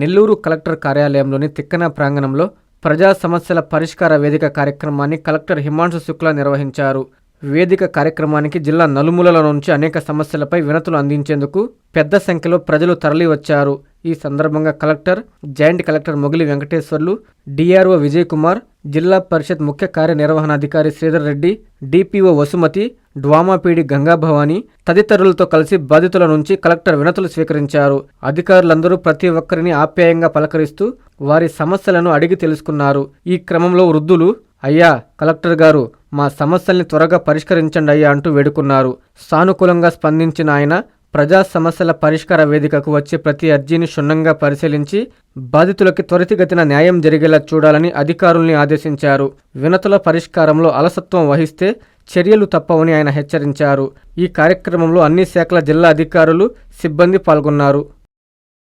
Nellore collector కార్యాలయంలోని Tikkana ప్రాంగణంలో ప్రజా సమస్యల పరిష్కార వేదిక కార్యక్రమాన్ని కలెక్టర్ హిమాంశు శుక్లా నిర్వహించారు. వేదిక కార్యక్రమానికి జిల్లా నలుమూలల నుంచి అనేక సమస్యలపై వినతులు అందించేందుకు పెద్ద సంఖ్యలో ప్రజలు తరలివచ్చారు. ఈ సందర్భంగా collector joint collector Mogili Venkateswarlu DRO Vijay Kumar జిల్లా పరిషత్ ముఖ్య కార్యనిర్వహణాధికారి Sridhar Reddy DPO Vasumathi DWMA PD Gangabhavani తదితరులతో కలిసి బాధితుల నుంచి కలెక్టర్ వినతులు స్వీకరించారు. అధికారులందరూ ప్రతి ఒక్కరిని ఆప్యాయంగా పలకరిస్తూ వారి సమస్యలను అడిగి తెలుసుకున్నారు. ఈ క్రమంలో వృద్ధులు అయ్యా కలెక్టర్ గారు మా సమస్యల్ని త్వరగా పరిష్కరించండి అయ్యా అంటూ వేడుకున్నారు. సానుకూలంగా స్పందించిన ఆయన ప్రజా సమస్యల పరిష్కార వేదికకు వచ్చే ప్రతి అర్జీని క్షుణ్ణంగా పరిశీలించి బాధితులకి త్వరితగతిన న్యాయం జరిగేలా చూడాలని అధికారుల్ని ఆదేశించారు. వినతుల పరిష్కారంలో అలసత్వం వహిస్తే చర్యలు తప్పవని ఆయన హెచ్చరించారు. ఈ కార్యక్రమంలో అన్ని శాఖల జిల్లా అధికారులు సిబ్బంది పాల్గొన్నారు.